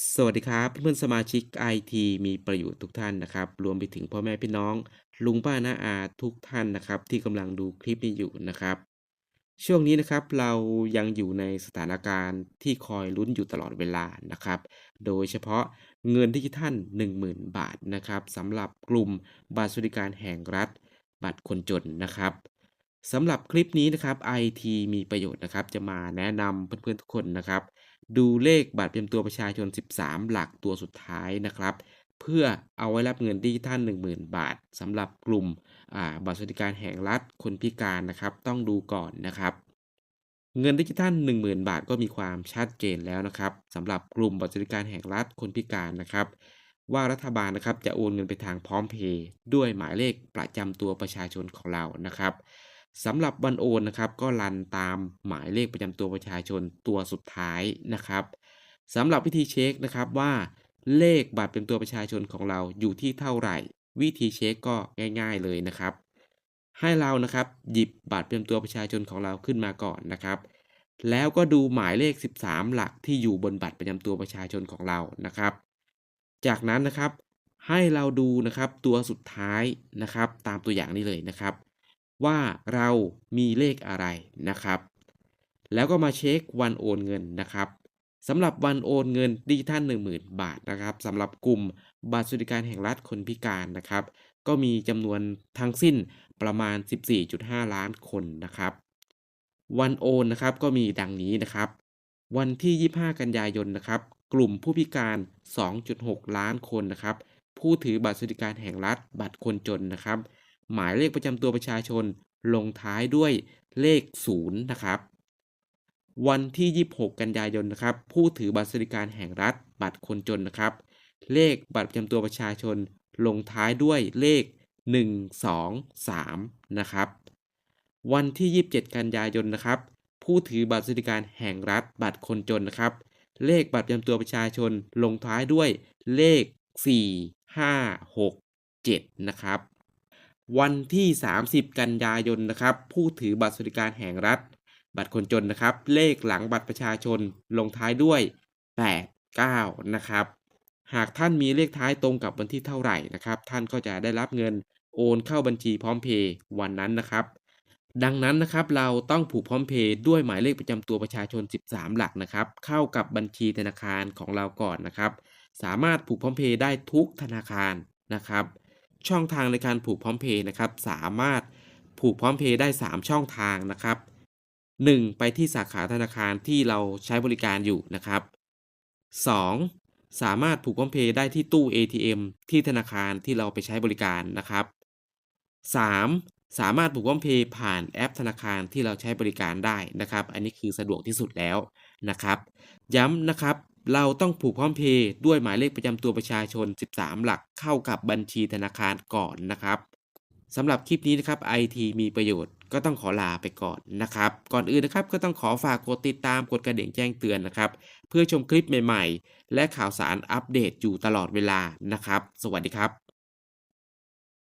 สวัสดีครับ เพื่อนสมาชิกไอทีมีประโยชน์ทุกท่านนะครับ รวมไปถึงพ่อแม่พี่น้อง ลุงป้าน้าอาทุกท่านนะครับ ที่กำลังดูคลิปนี้อยู่นะครับ ช่วงนี้นะครับเรายังอยู่ในสถานการณ์ที่คอยลุ้นอยู่ตลอดเวลานะครับ โดยเฉพาะเงินดิจิทัล 10,000 บาทนะครับสำหรับกลุ่มบัตรสวัสดิการแห่งรัฐ บัตรคนจนนะครับ สำหรับคลิปนี้นะครับไอทีมีประโยชน์นะครับ จะมาแนะนำเพื่อนๆทุกคนนะครับ ดูเลขบัตรประจำตัวประชาชน 13 หลักตัวสุดท้ายนะครับ เพื่อเอาไว้รับเงินดิจิทัล10,000 บาทสำหรับกลุ่มบัตรสวัสดิการแห่งรัฐคนพิการนะครับ ต้องดูก่อนนะครับ เงินดิจิทัล10,000 บาทก็มีความชัดเจนแล้วนะครับสำหรับกลุ่มบัตรสวัสดิการแห่งรัฐคนพิการนะครับว่ารัฐบาลนะครับจะโอนเงินไปทางพร้อมเพย์ด้วยหมายเลขประจำตัวประชาชนของเรานะครับ สำหรับวันโอนนะครับก็รันตามหมายเลขประจำตัวประชาชนตัวสุดท้ายนะครับสำหรับวิธีเช็คนะครับว่าเลขบัตรเป็นตัวประชาชนของเราอยู่ที่เท่าไหร่ วิธีเช็คก็ง่าย ๆเลยนะครับ ให้เรานะครับหยิบบัตรประจำตัวประชาชนของเราขึ้นมาก่อนนะครับ แล้วก็ดูหมายเลข 13 หลักที่อยู่บนบัตรประจำตัวประชาชนของเรานะครับ จากนั้นนะครับให้เราดูนะครับตัวสุดท้ายนะครับ ตามตัวอย่างนี้เลยนะครับ ว่าเรามีเลขอะไรนะครับ แล้วก็มาเช็ควันโอนเงินนะครับสำหรับวันโอนเงินดิจิทัล10,000 บาทนะครับสำหรับกลุ่มบัตรสวัสดิการแห่งรัฐคนพิการนะครับ ก็มีจำนวนทั้งสิ้นประมาณ 14.5 ล้านคนนะครับ วันโอนนะครับก็มีดังนี้นะครับ วันที่ 25 กันยายนนะครับ กลุ่มผู้พิการ 2.6 ล้านคนนะครับ ผู้ถือบัตรสวัสดิการแห่งรัฐบัตรคนจนนะครับ หมายเลขประจำตัวประชาชนลงท้ายด้วยเลข 0 นะครับ วันที่ 26 กันยายนนะครับ ผู้ถือบัตรสวัสดิการแห่งรัฐ บัตรคนจนนะครับ เลขบัตรประจำตัวประชาชนลงท้ายด้วยเลข 1 2 3 นะครับ วันที่ 27 กันยายนนะครับ ผู้ถือบัตรสวัสดิการแห่งรัฐ บัตรคนจนนะครับ เลขบัตรประจำตัวประชาชนลงท้ายด้วยเลข 4 5 6 7 นะครับ วันที่ 30 กันยายนนะครับ ผู้ถือบัตรสวัสดิการแห่งรัฐ บัตรคนจนนะครับ เลขหลังบัตรประชาชนลงท้ายด้วย 8 9 นะครับ หากท่านมีเลขท้ายตรงกับวันที่เท่าไหร่นะครับ ท่านก็จะได้รับเงินโอนเข้าบัญชีพร้อมเพย์วันนั้นนะครับ ดังนั้นนะครับเราต้องผูกพร้อมเพย์ด้วยหมายเลขประจำตัวประชาชน 13 หลักนะครับ เข้ากับบัญชีธนาคารของเราก่อนนะครับ สามารถผูกพร้อมเพย์ได้ทุกธนาคารนะครับ ช่องทางในการผูกพร้อมเพย์นะครับ สามารถผูกพร้อมเพย์ได้ 3 ช่องทางนะครับ 1. ไปที่สาขาธนาคารที่เราใช้บริการอยู่นะครับ 2. สามารถผูกพร้อมเพย์ได้ที่ตู้ ATM ที่ธนาคารที่เราไปใช้บริการนะครับ 3. สามารถผูกพร้อมเพย์ผ่านแอปธนาคารที่เราใช้บริการได้นะครับ อันนี้คือสะดวกที่สุดแล้วนะครับ ย้ำนะครับ เราต้องผูกพร้อมเพย์ด้วยหมายเลขประจำตัวประชาชน 13 หลักเข้ากับบัญชีธนาคารก่อนนะครับสำหรับคลิปนี้นะครับไอทีมีประโยชน์ก็ต้องขอลาไปก่อนนะครับ ก่อนอื่นนะครับก็ต้องขอฝากกดติดตามกดกระดิ่งแจ้งเตือนนะครับ เพื่อชมคลิปใหม่ๆ และข่าวสารอัปเดตอยู่ตลอดเวลานะครับ สวัสดีครับ